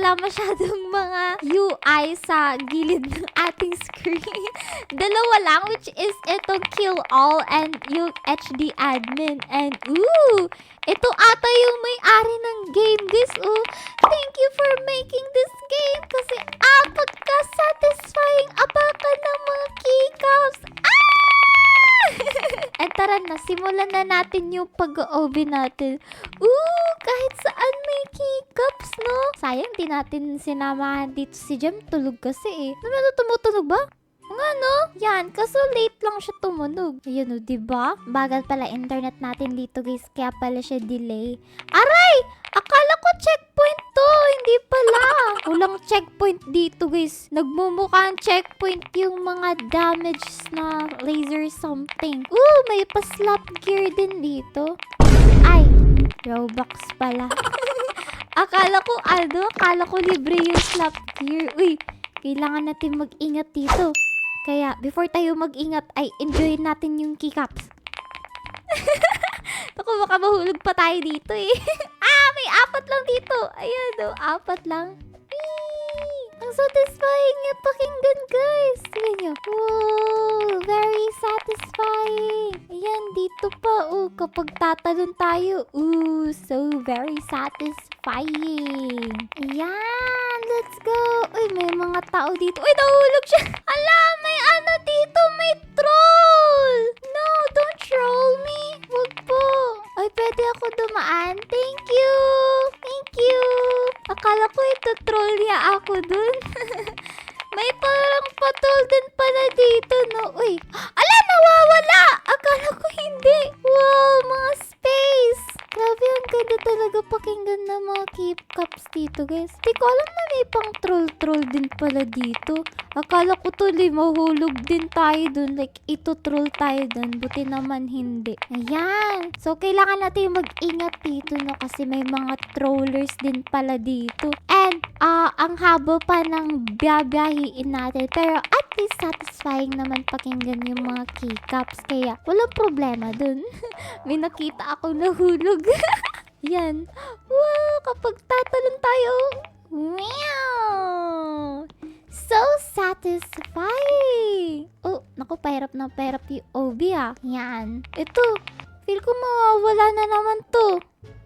wala masyadong mga UI sa gilid ng ating screen. Dalawa lang, which is itong Kill All and yung HD Admin. And, ooh, ito ata yung may-ari ng game, guys. Ooh, thank you for making this game kasi apat ah, ka satisfying abakan ng mga keycaps. Ah! At eh, tara na, simulan na natin yung pag-OB natin. Ooh, kahit sa no? Sayang, di natin sinamahan dito si Jem. Tulog kasi eh. Ano tumutunog ba? Nga no? Yan, kaso late lang siya tumunog. Ayun o, diba? Bagal pala internet natin dito guys, kaya pala siya delay. Aray! Akala ko checkpoint to, hindi pala. Walang checkpoint dito guys. Nagmumukhang checkpoint yung mga damages na laser something. Ooh, may pa-slap gear din dito. Ay, Robux pala. Akala ko ano, akala ko libre yung slap gear. Uy, kailangan natin mag-ingat dito. Kaya, before tayo mag-ingat, ay enjoy natin yung keycaps. Ako, baka mahulog pa tayo dito eh. ah, may apat lang dito. Ayan o, apat lang. Ang satisfying niya pakinggan, guys. Tingnan niyo. Wow, very satisfying. Ayan, dito pa. Oh, kapag tatalon tayo. Ooh, so very satisfying. Ayan, let's go. Uy, may mga tao dito. Uy, nahulog siya. Ala, talaga pakinggan ng mga keep cups dito, guys. Di ko alam na may pang troll-troll din pala dito. Akala ko tuloy mahulog din tayo dun. Like, ito troll tayo dun. Buti naman hindi. Ayan. So, kailangan natin mag-ingat dito, no? Kasi may mga trollers din pala dito. And, ah, ang haba pa ng biyabiyahiin natin. Pero, at least satisfying naman pakinggan yung mga keycaps. Kaya, walang problema dun. may nakita akong nahulog. Yan. Wow, kapag tatalon tayo. Wow! So satisfying! Oh, naku, pahirap na pahirap yung OB ah. Yan. Ito, feel ko mawawala na naman to.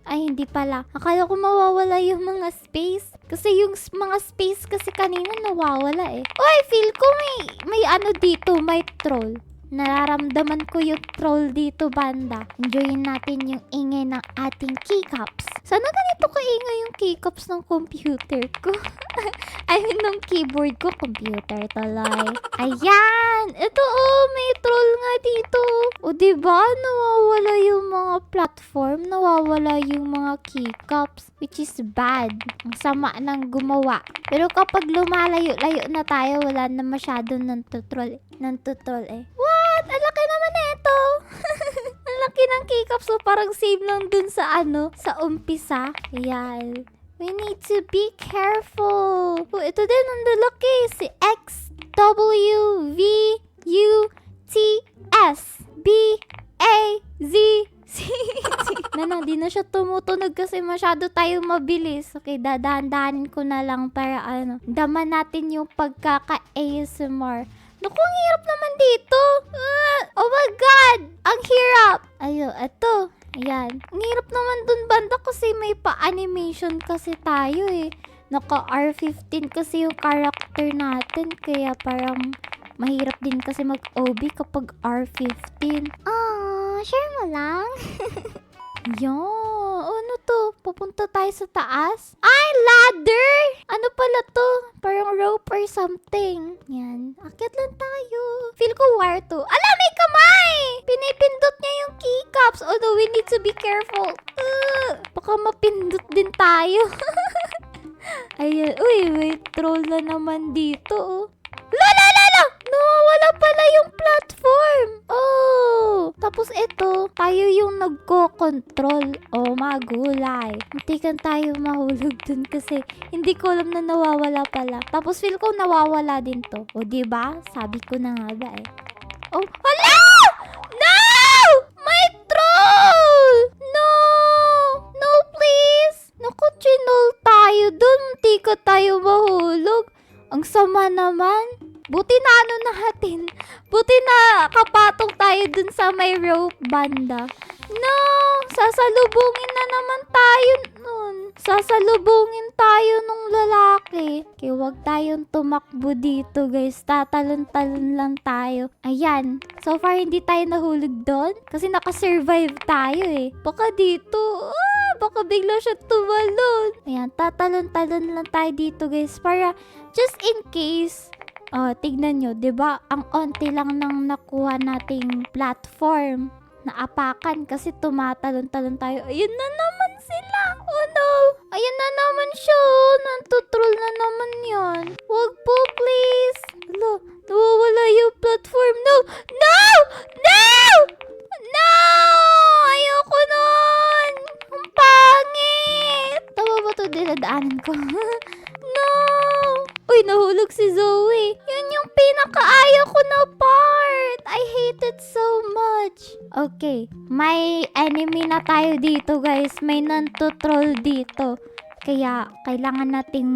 Ay, hindi pala. Akala ko mawawala yung mga space. Kasi yung mga space kasi kanina nawawala eh. Oy, feel ko may, may ano dito, may troll. Nararamdaman ko yung troll dito, banda. Enjoyin natin yung ingay ng ating keycaps. Sana ganito kaingay yung keycaps ng computer ko. I mean, ng keyboard ko, computer talay. Ayan! Ito oh, may troll nga dito. O diba, nawawala yung mga platform, nawawala yung mga keycaps, which is bad. Ang sama ng gumawa. Pero kapag lumalayo-layo na tayo, wala na masyado ng tutrol, ng tutrol eh. What? Ang laki naman na ito! Ang laki ng keycaps, so parang same lang dun sa ano, sa umpisa. Ayan. We need to be careful. Oh, ito din ang lalaki. Si X, W, V, U, T, S, B, A, Z, C. na na, di na siya tumutunog kasi masyado tayo mabilis. Okay, dadahan-dahanin ko na lang para ano, daman natin yung pagkaka-ASMR. Naku, ang hirap naman dito. Ah, oh my God! Ang hirap! Ayo, eto. Ayan. Ang hirap naman dun banda kasi may pa-animation kasi tayo eh. Naka R15 kasi yung character natin. Kaya parang mahirap din kasi mag-OB kapag R15. Ah, share mo lang. Yan. Ano to? Pupunta tayo sa taas? Ay, ladder! Ano pala to? Parang rope or something. Yan. Akit lang tayo. Feel ko wire to. Ala, may kamay! Pinipindot niya yung keycaps. Although we need to be careful. Uh, baka mapindot din tayo. Ayan. Uy, wait. Troll na naman dito. Oh. La la la la! Nawawala pala yung platform. Oh. Tapos ito, tayo yung nagko-control. Oh, magulay. Muntikan tayo mahulog dun kasi hindi ko alam na nawawala pala. Tapos feel ko nawawala din to. O, di ba? Sabi ko na nga ba eh. Oh, hala! No! May troll! No! No, please! Naku, chinol tayo dun. Munti ka tayo mahulog. Ang sama naman. Buti na ano natin. Buti na kapatong tayo dun sa may rope banda. No! Sasalubungin na naman tayo nun. Sasalubungin tayo nung lalaki. Kaya wag tayong tumakbo dito guys. Tatalon-talon lang tayo. Ayan. So far hindi tayo nahulog doon. Kasi nakasurvive tayo eh. Baka dito. Ah, baka bigla siya tumalon. Ayan. Tatalon-talon lang tayo dito guys. Para just in case Oh, tignan nyo, 'di ba? Ang onti lang nang nakuha nating platform na apakan kasi tumatalon-talon tayo. Ayun na naman sila. Oh no. Ayun na naman siya. oh. Nantutrol na naman yan. Wag po, please. Alo, nawawala yung platform. No! No! No! No! Ayoko nun! Ang pangit! Tama ba ito dinadaanan ko? nahulog si Zoe. Yun yung pinakaayaw ko na part. I hate it so much. Okay, may enemy na tayo dito guys. May nantutrol dito. Kaya kailangan nating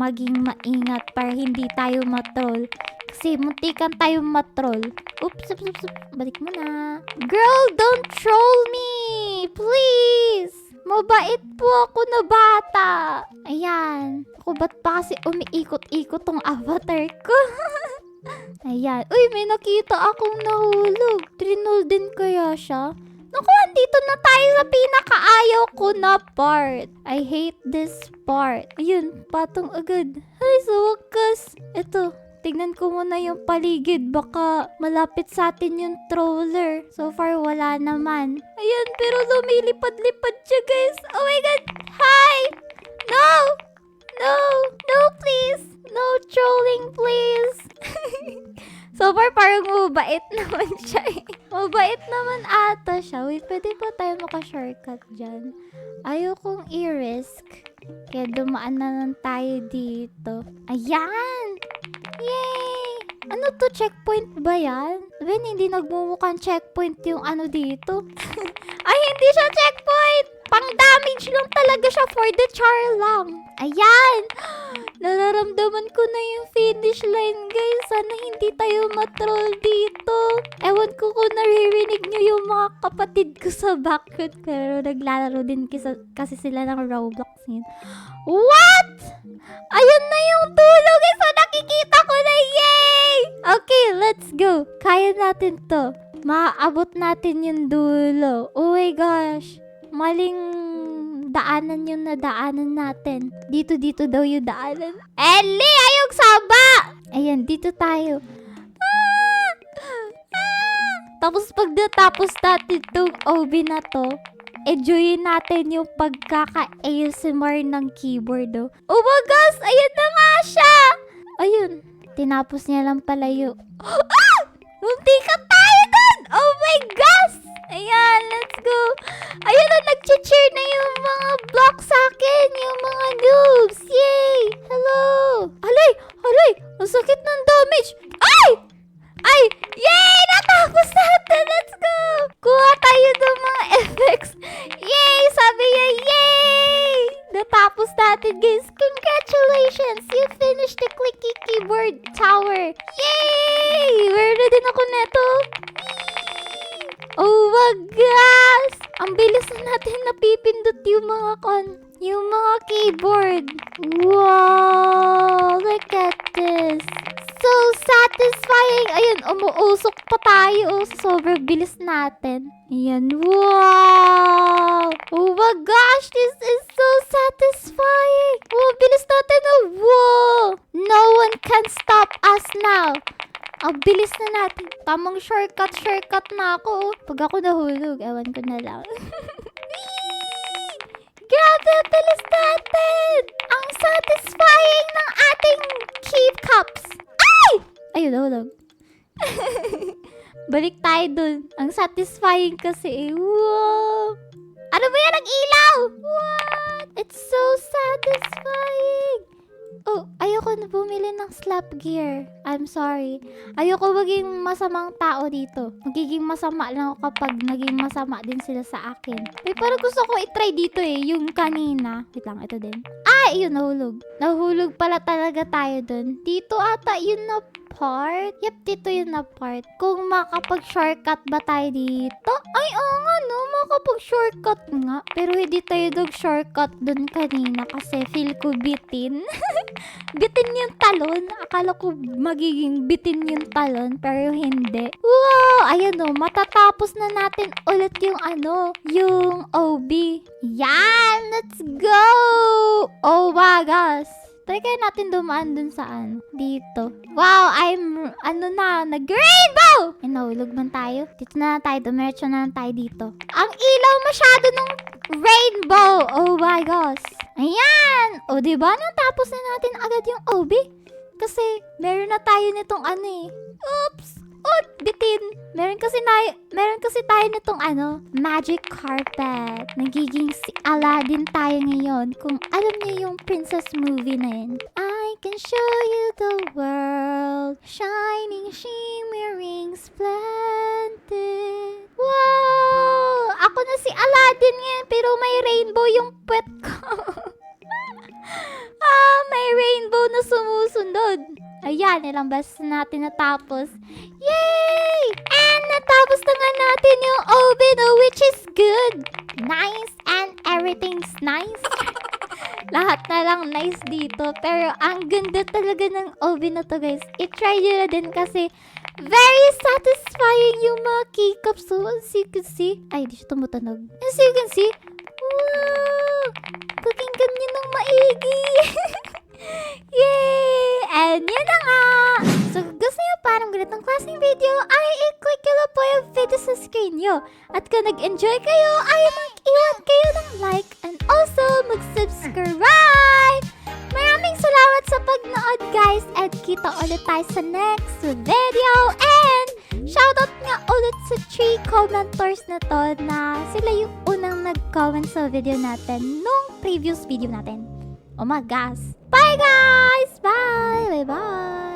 maging maingat para hindi tayo matroll. Kasi muntikan tayo matroll. Oops, oops, oops, oops. Balik mo na. Girl, don't troll me! Please! Mabait po ako na bata. Ayan. Ako ba't pa kasi umiikot-ikot tong avatar ko? Ayan. Uy, may nakita akong nahulog. Trinol din kaya siya? Naku, andito na tayo sa pinakaayaw ko na part. I hate this part. Ayun, patong agad. Ay, sa wakas. Ito, tignan ko muna yung paligid. Baka malapit sa atin yung troller. So far, wala naman. Ayan, pero lumilipad-lipad siya, guys. Oh my God! Hi! No! No! No, please! No trolling, please! so far, parang mabait naman siya eh. Mabait naman ata siya. Wait, pwede pa tayo maka-shortcut dyan. Ayokong i-risk. Kaya dumaan na lang tayo dito. Ayan! Yay! Ano to? Checkpoint ba yan? Ben, hindi nagmumukhang checkpoint yung ano dito. Ay, hindi siya checkpoint! Pang-damage lang talaga siya for the char lang. Ayan! Nararamdaman ko na yung finish line, guys. Sana hindi tayo matroll dito. Ewan ko kung naririnig nyo yung mga kapatid ko sa background. Pero naglalaro din kisa, kasi sila ng Roblox yun. What? Ayun na yung dulo, guys. So, nakikita ko na. Yay! Okay, let's go. Kaya natin to. Maaabot natin yung dulo. Oh my gosh. Maling daanan yung nadaanan natin. Dito, dito daw yung daanan. Ellie! Ayog saba! Ayan, dito tayo. Tapos pag natapos natin tong OB na to, enjoyin natin yung pagkaka-ASMR ng keyboard, oh. Oh my gosh! Ayan na nga siya! Ayun. Tinapos niya lang pala yung... Ah! Munti tayo dun! Oh my gosh! Ayan, let's go. Ayan na, nag-cheer na yung mga block sa akin. Yung mga noobs. Yay! Hello! Alay! Alay! Ang sakit ng damage. Ay! Ay! Yay! Natapos natin! Let's go! Kuha tayo ng mga effects. Yay! Sabi niya, yay! Natapos natin, guys. Congratulations! You finished the clicky keyboard tower. Yay! Meron na din ako neto. Oh gosh! Ang bilis na natin napipindot yung mga kon, yung mga keyboard. Wow! Look at this. So satisfying. Ayun, umuusok pa tayo. Sobrang bilis natin. Ayan. Wow! Oh my gosh! This is so satisfying. Oh, bilis natin. Oh, wow! No one can stop us now. Ang bilis na natin. Tamang shortcut, shortcut na ako. Pag ako nahulog, ewan ko na lang. Grabe, ang bilis natin! Ang satisfying ng ating keep cups. Ay! Ayun, nahulog. Balik tayo dun. Ang satisfying kasi. Wow! Ano ba yan? Ang ilaw! What? It's so satisfying! Oh, ayoko na bumili ng slap gear. I'm sorry. Ayoko maging masamang tao dito. Magiging masama lang ako kapag naging masama din sila sa akin. Uy, parang gusto ko itry dito eh, yung kanina. Wait lang, ito din. Ay, yun, nahulog. Nahulog pala talaga tayo dun. Dito ata yun na part. Yep, dito yun na part. Kung makapag-shortcut ba tayo dito? Ay, oo nga, no. Makapag-shortcut nga. Pero hindi tayo nag-shortcut dun kanina kasi feel ko bitin. bitin yung talon. Akala ko magiging bitin yung talon, pero hindi. Wow! Ayan o, matatapos na natin ulit yung ano, yung OB. Yan! Let's go! Oh my gosh! Try kaya natin dumaan dun sa ano, dito. Wow, I'm, ano na, nag-rainbow! Ay, nahulog man tayo. Dito na lang tayo, dumiretso na lang tayo dito. Ang ilaw masyado ng rainbow! Oh my gosh! Ayan! O, diba? Natapos na natin agad yung OB. Kasi, meron na tayo nitong ano eh. Oops! Oh, bitin! Meron kasi na, meron kasi tayo nitong ano, magic carpet. Nagiging si Aladdin tayo ngayon. Kung alam niyo yung princess movie na yun. I can show you the world, shining, shimmering, splendid. Wow! Ako na si Aladdin ngayon, pero may rainbow yung pet ko. ah, may rainbow na sumusunod. Ayan, ilang beses na natin natapos. Yay! And natapos na nga natin yung OB, no, which is good. Nice and everything's nice. Lahat na lang nice dito. Pero ang ganda talaga ng OB na to, guys. I-try nyo na din kasi very satisfying yung mga keycaps. So, as you can see, ay, di siya tumutunog. As you can see, wow! Pakinggan nyo ng maigi. Yay! And yun na nga! So, gusto nyo parang ganitong klaseng video, ay i-click nyo po yung video sa screen nyo. At kung nag-enjoy kayo, ay mag-iwan kayo ng like and also mag-subscribe! Maraming salamat sa pagnood guys and kita ulit tayo sa next video and shoutout nga ulit sa 3 commenters na to na sila yung unang nag-comment sa video natin nung previous video natin. Oh my gosh! Bye guys! Bye! Bye bye!